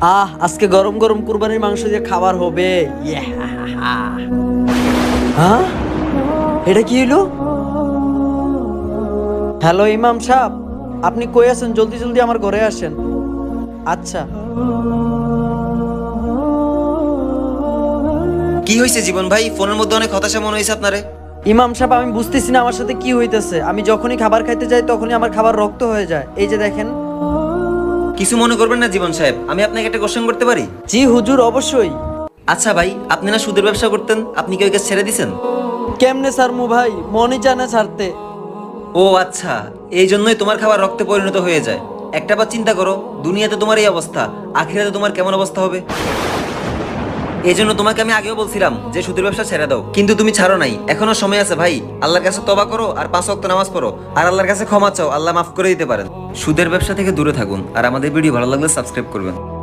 আহ আজকে গরম গরম কুরবানির মাংস দিয়ে খাবার হবে। হ্যাঁ? এটা কি হলো হ্যালো ইমাম সাহেব আপনি কই আছেন? জলদি জলদি আমার ঘরে আসেন। আচ্ছা। কি হয়েছে জীবন ভাই? ফোনের মধ্যে অনেক হতাশা মনে হয়েছে আপনারে। ইমাম সাহেব আমি বুঝতেছি না আমার সাথে কি হইতেছে। আমি যখনই খাবার খাইতে যাই তখনই আমার খাবার রক্ত হয়ে যায়। এই যে দেখেন কিছু মনে করবেন না জীবন সাহেব আমি আপনাকে একটা কোশ্চেন করতে পারি? জি হুজুর অবশ্যই। আচ্ছা ভাই আপনি না সুদের ব্যবসা করতেন আপনি কি ছেড়ে দিছেন? কেমনে স্যার মু ভাই? মনে চায় না ছাড়তে ও আচ্ছা এই জন্যই তোমার খাবার রক্তে পরিণত হয়ে যায়। একটা বার চিন্তা করো দুনিয়াতে তোমার এই অবস্থা আখিরাতে তোমার কেমন অবস্থা হবে? এই জন্য তোমাকে আমি আগেও বলছিলাম যে সুদের ব্যবসা ছেড়ে দাও। কিন্তু তুমি ছাড়ো নাই। এখনও সময় আছে ভাই। আল্লাহর কাছে তবা করো আর পাঁচ অক্ত নামাজ পড়ো। আর আল্লাহর কাছে ক্ষমা চাও, আল্লাহ মাফ করে দিতে পারেন। সুদের ব্যবসা থেকে দূরে থাকুন। আর আমাদের ভিডিও ভালো লাগলে সাবস্ক্রাইব করবেন।